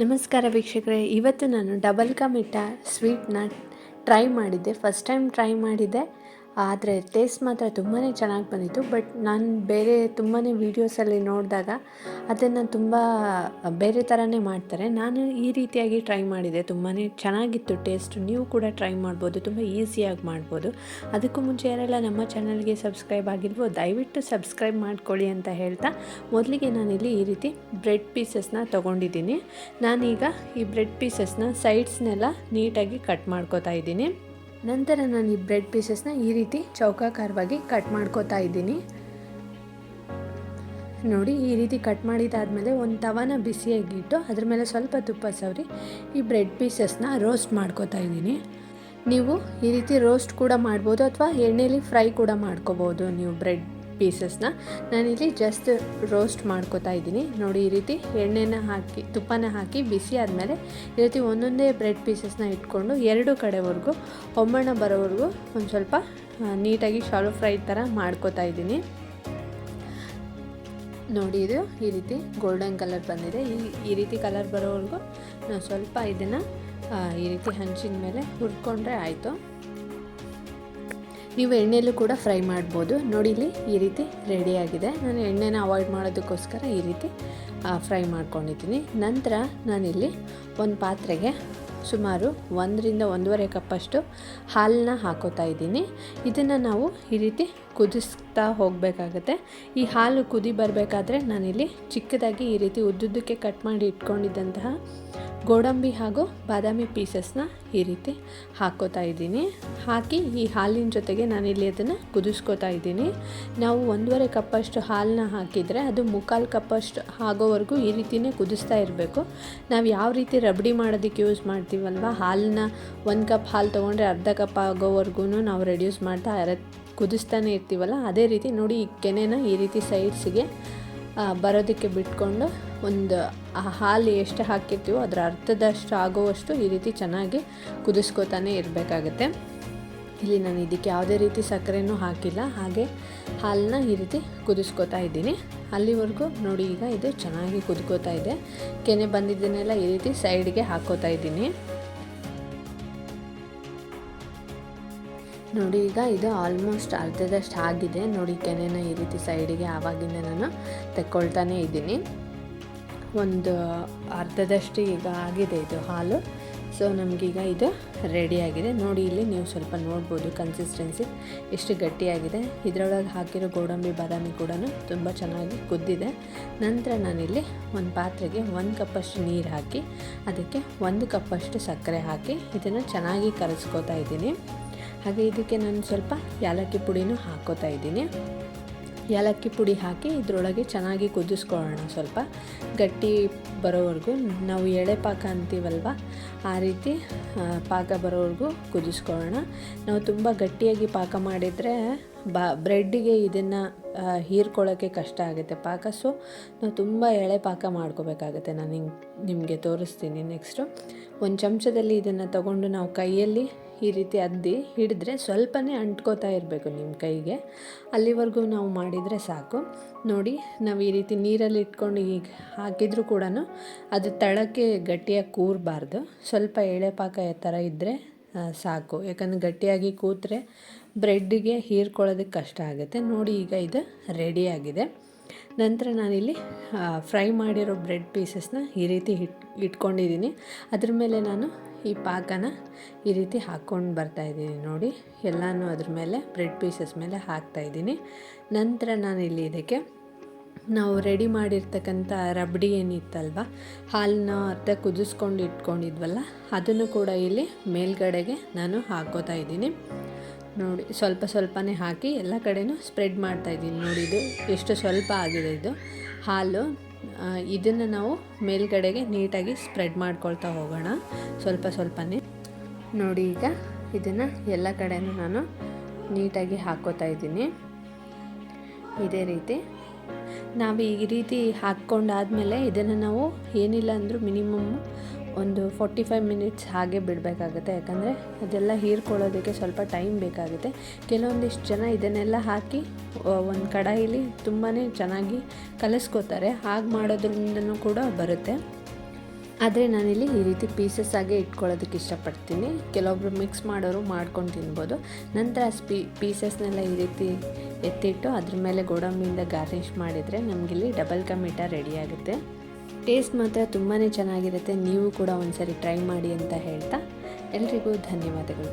ನಮಸ್ಕಾರ ವೀಕ್ಷಕರೇ ಇವತ್ತು ನಾನು ಡಬಲ್ ಕಾ ಮಿಠಾ ಸ್ವೀಟ್ನ ಟ್ರೈ ಮಾಡಿದ್ದೆ. ಫಸ್ಟ್ ಟೈಮ್ ಟ್ರೈ ಮಾಡಿದ್ದೆ. ಆದರೆ ಟೇಸ್ಟ್ ಮಾತ್ರ ತುಂಬಾ ಚೆನ್ನಾಗಿ ಬಂದಿತ್ತು ಬಟ್ ನಾನು ಬೇರೆ ತುಂಬಾ ವೀಡಿಯೋಸಲ್ಲಿ ನೋಡಿದಾಗ ಅದನ್ನು ತುಂಬ ಬೇರೆ ಥರನೇ ಮಾಡ್ತಾರೆ. ನಾನು ಈ ರೀತಿಯಾಗಿ ಟ್ರೈ ಮಾಡಿದೆ ತುಂಬಾ ಚೆನ್ನಾಗಿತ್ತು ಟೇಸ್ಟ್ ನೀವು ಕೂಡ ಟ್ರೈ ಮಾಡ್ಬೋದು, ತುಂಬ ಈಸಿಯಾಗಿ ಮಾಡ್ಬೋದು. ಅದಕ್ಕೂ ಮುಂಚೆ ಯಾರೆಲ್ಲ ನಮ್ಮ ಚಾನಲ್ಗೆ ಸಬ್ಸ್ಕ್ರೈಬ್ ಆಗಿಲ್ವೋ ದಯವಿಟ್ಟು ಸಬ್ಸ್ಕ್ರೈಬ್ ಮಾಡ್ಕೊಳ್ಳಿ ಅಂತ ಹೇಳ್ತಾ ಮೊದಲಿಗೆ ನಾನಿಲ್ಲಿ ಈ ರೀತಿ ಬ್ರೆಡ್ ಪೀಸಸ್ನ ತೊಗೊಂಡಿದ್ದೀನಿ. ನಾನೀಗ ಈ ಬ್ರೆಡ್ ಪೀಸಸ್ನ ಸೈಡ್ಸ್ನೆಲ್ಲ ನೀಟಾಗಿ ಕಟ್ ಮಾಡ್ಕೋತಾ ಇದ್ದೀನಿ. ನಂತರ ನಾನು ಈ ಬ್ರೆಡ್ ಪೀಸಸ್ನ ಈ ರೀತಿ ಚೌಕಾಕಾರವಾಗಿ ಕಟ್ ಮಾಡ್ಕೋತಾ ಇದ್ದೀನಿ. ನೋಡಿ, ಈ ರೀತಿ ಕಟ್ ಮಾಡಿದ್ದಾದಮೇಲೆ ಒಂದು ತವನ ಬಿಸಿಯಾಗಿಟ್ಟು ಅದ್ರ ಮೇಲೆ ಸ್ವಲ್ಪ ತುಪ್ಪ ಸವರಿ ಈ ಬ್ರೆಡ್ ಪೀಸಸ್ನ ರೋಸ್ಟ್ ಮಾಡ್ಕೋತಾ ಇದ್ದೀನಿ. ನೀವು ಈ ರೀತಿ ರೋಸ್ಟ್ ಕೂಡ ಮಾಡ್ಬೋದು ಅಥವಾ ಎಣ್ಣೆಯಲ್ಲಿ ಫ್ರೈ ಕೂಡ ಮಾಡ್ಕೋಬೋದು ನೀವು ಬ್ರೆಡ್ ಪೀಸಸ್ನ ನಾನಿಲ್ಲಿ ಜಸ್ಟ್ ರೋಸ್ಟ್ ಮಾಡ್ಕೋತಾ ಇದ್ದೀನಿ. ನೋಡಿ, ಈ ರೀತಿ ಎಣ್ಣೆನ ಹಾಕಿ, ತುಪ್ಪನ ಹಾಕಿ ಬಿಸಿ ಆದಮೇಲೆ ಈ ರೀತಿ ಒಂದೊಂದೇ ಬ್ರೆಡ್ ಪೀಸಸ್ನ ಇಟ್ಕೊಂಡು ಎರಡು ಕಡೆವರೆಗೂ ಒಮ್ಮಣ್ಣ ಬರೋವರೆಗೂ ಒಂದು ಸ್ವಲ್ಪ ನೀಟಾಗಿ ಶಾಲೋ ಫ್ರೈ ಥರ ಮಾಡ್ಕೋತಾ ಇದ್ದೀನಿ. ನೋಡಿ, ಇದು ಈ ರೀತಿ ಗೋಲ್ಡನ್ ಕಲರ್ ಬಂದಿದೆ. ಈ ಈ ರೀತಿ ಕಲರ್ ಬರೋವರೆಗೂ ನಾವು ಸ್ವಲ್ಪ ಇದನ್ನು ಈ ರೀತಿ ಹಂಚಿನ ಮೇಲೆ ಹುರ್ಕೊಂಡ್ರೆ ಆಯಿತು. ನೀವು ಎಣ್ಣೆಯಲ್ಲೂ ಕೂಡ ಫ್ರೈ ಮಾಡ್ಬೋದು. ನೋಡಿಲಿ ಈ ರೀತಿ ರೆಡಿಯಾಗಿದೆ ನಾನು ಎಣ್ಣೆನ ಅವಾಯ್ಡ್ ಮಾಡೋದಕ್ಕೋಸ್ಕರ ಈ ರೀತಿ ಫ್ರೈ ಮಾಡ್ಕೊಂಡಿದ್ದೀನಿ. ನಂತರ ನಾನಿಲ್ಲಿ ಒಂದು ಪಾತ್ರೆಗೆ ಸುಮಾರು ಒಂದರಿಂದ ಒಂದೂವರೆ ಕಪ್ಪಷ್ಟು ಹಾಲನ್ನ ಹಾಕೋತಾ ಇದ್ದೀನಿ. ಇದನ್ನು ನಾವು ಈ ರೀತಿ ಕುದಿಸ್ತಾ ಹೋಗಬೇಕಾಗತ್ತೆ. ಈ ಹಾಲು ಕುದಿ ಬರಬೇಕಾದ್ರೆ ನಾನಿಲ್ಲಿ ಚಿಕ್ಕದಾಗಿ ಈ ರೀತಿ ಉದ್ದುದ್ದಕ್ಕೆ ಕಟ್ ಮಾಡಿ ಇಟ್ಕೊಂಡಿದ್ದಂತಹ ಗೋಡಂಬಿ ಹಾಗೂ ಬಾದಾಮಿ ಪೀಸಸ್ನ ಈ ರೀತಿ ಹಾಕ್ಕೋತಾ ಇದ್ದೀನಿ. ಹಾಕಿ ಈ ಹಾಲಿನ ಜೊತೆಗೆ ನಾನಿಲ್ಲಿ ಅದನ್ನು ಕುದಿಸ್ಕೋತಾ ಇದ್ದೀನಿ. ನಾವು ಒಂದೂವರೆ ಕಪ್ಪಷ್ಟು ಹಾಲನ್ನ ಹಾಕಿದರೆ ಅದು ಮುಕ್ಕಾಲು ಕಪ್ಪಷ್ಟು ಆಗೋವರೆಗೂ ಈ ರೀತಿಯೇ ಕುದಿಸ್ತಾ ಇರಬೇಕು. ನಾವು ಯಾವ ರೀತಿ ರಬಡಿ ಮಾಡೋದಕ್ಕೆ ಯೂಸ್ ಮಾಡ್ತೀವಲ್ವ? ಹಾಲನ್ನ ಒಂದು ಕಪ್ ಹಾಲು ತೊಗೊಂಡ್ರೆ ಅರ್ಧ ಕಪ್ ಆಗೋವರೆಗೂ ನಾವು ರೆಡ್ಯೂಸ್ ಮಾಡ್ತಾ ಕುದಿಸ್ತಾನೆ ಇರ್ತೀವಲ್ಲ? ಅದೇ ರೀತಿ ನೋಡಿ ಈ ಕೆನೆನ ಈ ರೀತಿ ಸೈಡ್ಸಿಗೆ ಬರೋದಕ್ಕೆ ಬಿಟ್ಕೊಂಡು ಒಂದು ಹಾಲು ಎಷ್ಟು ಹಾಕಿರ್ತೀವೋ ಅದರ ಅರ್ಧದಷ್ಟು ಆಗುವಷ್ಟು ಈ ರೀತಿ ಚೆನ್ನಾಗಿ ಕುದಿಸ್ಕೋತಾನೆ ಇರಬೇಕಾಗತ್ತೆ. ಇಲ್ಲಿ ನಾನು ಇದಕ್ಕೆ ಯಾವುದೇ ರೀತಿ ಸಕ್ಕರೆನೂ ಹಾಕಿಲ್ಲ, ಹಾಗೆ ಹಾಲನ್ನ ಈ ರೀತಿ ಕುದಿಸ್ಕೋತಾ ಇದ್ದೀನಿ. ಅಲ್ಲಿವರೆಗೂ ನೋಡಿ, ಈಗ ಇದು ಚೆನ್ನಾಗಿ ಕುದ್ಕೋತಾ ಇದೆ. ಕೆನೆ ಬಂದಿದ್ದನ್ನೆಲ್ಲ ಈ ರೀತಿ ಸೈಡ್ಗೆ ಹಾಕೋತಾ ಇದ್ದೀನಿ. ನೋಡಿ, ಈಗ ಇದು ಆಲ್ಮೋಸ್ಟ್ ಅರ್ಧದಷ್ಟು ಆಗಿದೆ. ನೋಡಿ, ಕೆನೆನ ಈ ರೀತಿ ಸೈಡಿಗೆ ಆವಾಗಿಂದ ನಾನು ತೆಕ್ಕೊಳ್ತಾನೆ ಇದ್ದೀನಿ. ಒಂದು ಅರ್ಧದಷ್ಟು ಈಗ ಆಗಿದೆ ಇದು ಹಾಲು. ಸೊ ನಮಗೀಗ ಇದು ರೆಡಿಯಾಗಿದೆ ನೋಡಿ, ಇಲ್ಲಿ ನೀವು ಸ್ವಲ್ಪ ನೋಡ್ಬೋದು ಕನ್ಸಿಸ್ಟೆನ್ಸಿ ಎಷ್ಟು ಗಟ್ಟಿಯಾಗಿದೆ. ಇದರೊಳಗೆ ಹಾಕಿರೋ ಗೋಡಂಬಿ, ಬಾದಾಮಿ ಕೂಡ ತುಂಬ ಚೆನ್ನಾಗಿ ಕುದ್ದಿದೆ. ನಂತರ ನಾನಿಲ್ಲಿ ಒಂದು ಪಾತ್ರೆಗೆ ಒಂದು ಕಪ್ಪಷ್ಟು ನೀರು ಹಾಕಿ, ಅದಕ್ಕೆ ಒಂದು ಕಪ್ಪಷ್ಟು ಸಕ್ಕರೆ ಹಾಕಿ, ಇದನ್ನು ಚೆನ್ನಾಗಿ ಕರೆಸ್ಕೋತಾ ಇದ್ದೀನಿ. ಹಾಗೆ ಇದಕ್ಕೆ ನಾನು ಸ್ವಲ್ಪ ಯಾಲಕ್ಕಿ ಪುಡಿನೂ ಹಾಕೋತಾ ಇದ್ದೀನಿ. ಯಾಲಕ್ಕಿ ಪುಡಿ ಹಾಕಿ ಇದರೊಳಗೆ ಚೆನ್ನಾಗಿ ಕುದಿಸ್ಕೊಳ್ಳೋಣ ಸ್ವಲ್ಪ. ಗಟ್ಟಿ ಬರೋವರೆಗೂ ನಾವು ಎಳೆ ಪಾಕ ಅಂತೀವಲ್ವ, ಆ ರೀತಿ ಪಾಕ ಬರೋವರೆಗೂ ಕುದಿಸ್ಕೊಳ್ಳೋಣ. ನಾವು ತುಂಬ ಗಟ್ಟಿಯಾಗಿ ಪಾಕ ಮಾಡಿದರೆ ಬಾ ಬ್ರೆಡ್ಡಿಗೆ ಇದನ್ನು ಹೀರ್ಕೊಳ್ಳೋಕ್ಕೆ ಕಷ್ಟ ಆಗುತ್ತೆ ಪಾಕ. ಸೊ ನಾವು ತುಂಬ ಎಳೆ ಪಾಕ ಮಾಡ್ಕೋಬೇಕಾಗತ್ತೆ. ನಾನು ಹಿಂಗೆ ನಿಮಗೆ ತೋರಿಸ್ತೀನಿ ನೆಕ್ಸ್ಟು ಒಂದು ಚಮಚದಲ್ಲಿ ಇದನ್ನು ತಗೊಂಡು ನಾವು ಕೈಯಲ್ಲಿ ಈ ರೀತಿ ಅದ್ದಿ ಹಿಡಿದ್ರೆ ಸ್ವಲ್ಪನೇ ಅಂಟ್ಕೋತಾ ಇರಬೇಕು ನಿಮ್ಮ ಕೈಗೆ. ಅಲ್ಲಿವರೆಗೂ ನಾವು ಮಾಡಿದರೆ ಸಾಕು. ನೋಡಿ, ನಾವು ಈ ರೀತಿ ನೀರಲ್ಲಿ ಇಟ್ಕೊಂಡು ಈಗ ಹಾಕಿದರೂ ಕೂಡ ಅದು ತಳಕ್ಕೆ ಗಟ್ಟಿಯಾಗಿ ಕೂರಬಾರ್ದು. ಸ್ವಲ್ಪ ಎಳೆ ಪಾಕ ಥರ ಇದ್ದರೆ ಸಾಕು. ಯಾಕಂದರೆ ಗಟ್ಟಿಯಾಗಿ ಕೂತ್ರೆ ಬ್ರೆಡ್ಡಿಗೆ ಹೀರ್ಕೊಳ್ಳೋದಕ್ಕೆ ಕಷ್ಟ ಆಗುತ್ತೆ. ನೋಡಿ ಈಗ ಇದು ರೆಡಿಯಾಗಿದೆ ನಂತರ ನಾನಿಲ್ಲಿ ಫ್ರೈ ಮಾಡಿರೋ ಬ್ರೆಡ್ ಪೀಸಸ್ನ ಈ ರೀತಿ ಇಟ್ ಇಟ್ಕೊಂಡಿದ್ದೀನಿ. ಅದ್ರ ಮೇಲೆ ನಾನು ಈ ಪಾಕನ ಈ ರೀತಿ ಹಾಕ್ಕೊಂಡು ಬರ್ತಾಯಿದ್ದೀನಿ ನೋಡಿ, ಎಲ್ಲನೂ ಅದ್ರ ಮೇಲೆ, ಬ್ರೆಡ್ ಪೀಸಸ್ ಮೇಲೆ ಹಾಕ್ತಾಯಿದ್ದೀನಿ ನಂತರ ನಾನಿಲ್ಲಿ ಇದಕ್ಕೆ ನಾವು ರೆಡಿ ಮಾಡಿರ್ತಕ್ಕಂಥ ರಬಡಿ ಏನಿತ್ತಲ್ವ, ಹಾಲನ್ನ ಅರ್ಧ ಕುದಿಸ್ಕೊಂಡು ಇಟ್ಕೊಂಡಿದ್ವಲ್ಲ, ಅದನ್ನು ಕೂಡ ಇಲ್ಲಿ ಮೇಲ್ಗಡೆಗೆ ನಾನು ಹಾಕೋತಾ ಇದ್ದೀನಿ. ನೋಡಿ, ಸ್ವಲ್ಪ ಸ್ವಲ್ಪನೇ ಹಾಕಿ ಎಲ್ಲ ಕಡೆನೂ ಸ್ಪ್ರೆಡ್ ಮಾಡ್ತಾ ಇದ್ದೀನಿ. ನೋಡಿ, ಇದು ಎಷ್ಟು ಸ್ವಲ್ಪ ಆಗಿದೆ ಇದು. ಹಾಲು ಇದನ್ನು ನಾವು ಮೇಲ್ಗಡೆಗೆ ನೀಟಾಗಿ ಸ್ಪ್ರೆಡ್ ಮಾಡ್ಕೊಳ್ತಾ ಹೋಗೋಣ, ಸ್ವಲ್ಪ ಸ್ವಲ್ಪನೇ. ನೋಡಿ, ಈಗ ಇದನ್ನು ಎಲ್ಲ ಕಡೆಯೂ ನಾನು ನೀಟಾಗಿ ಹಾಕೋತಾ ಇದ್ದೀನಿ. ಇದೇ ರೀತಿ. ನಾವು ಈ ರೀತಿ ಹಾಕ್ಕೊಂಡಾದಮೇಲೆ ಇದನ್ನು ನಾವು ಏನಿಲ್ಲ ಅಂದರೂ ಮಿನಿಮಮ್ ಒಂದು ಫೋರ್ಟಿ ಫೈವ್ ಮಿನಿಟ್ಸ್ ಹಾಗೆ ಬಿಡಬೇಕಾಗುತ್ತೆ. ಯಾಕಂದರೆ ಅದೆಲ್ಲ ಹೀರ್ಕೊಳ್ಳೋದಕ್ಕೆ ಸ್ವಲ್ಪ ಟೈಮ್ ಬೇಕಾಗುತ್ತೆ. ಕೆಲವೊಂದಿಷ್ಟು ಜನ ಇದನ್ನೆಲ್ಲ ಹಾಕಿ ಒಂದು ಕಡಾಯಿಲಿ ತುಂಬಾ ಚೆನ್ನಾಗಿ ಕಲಿಸ್ಕೋತಾರೆ. ಹಾಗೆ ಮಾಡೋದ್ರಿಂದನೂ ಕೂಡ ಬರುತ್ತೆ. ಆದರೆ ನಾನಿಲ್ಲಿ ಈ ರೀತಿ ಪೀಸಸ್ ಆಗಿ ಇಟ್ಕೊಳ್ಳೋದಕ್ಕೆ ಇಷ್ಟಪಡ್ತೀನಿ. ಕೆಲವೊಬ್ರು ಮಿಕ್ಸ್ ಮಾಡೋರು ಮಾಡ್ಕೊಂಡು ತಿನ್ಬೋದು. ನಂತರ ಸ್ಪೀ ಪೀಸಸ್ನೆಲ್ಲ ಈ ರೀತಿ ಎತ್ತಿಟ್ಟು ಅದ್ರ ಮೇಲೆ ಗೋಡಂಬಿಯಿಂದ ಗಾರ್ನಿಷ್ ಮಾಡಿದರೆ ನಮಗಿಲ್ಲಿ ಡಬಲ್ ಕಮಿಟ ರೆಡಿಯಾಗುತ್ತೆ ರೆಡಿ ಆಗುತ್ತೆ. ಟೇಸ್ಟ್ ಮಾತ್ರ ತುಂಬಾ ಚೆನ್ನಾಗಿರುತ್ತೆ. ನೀವು ಕೂಡ ಒಂದ್ಸರಿ ಟ್ರೈ ಮಾಡಿ ಅಂತ ಹೇಳ್ತಾ ಎಲ್ರಿಗೂ ಧನ್ಯವಾದಗಳು.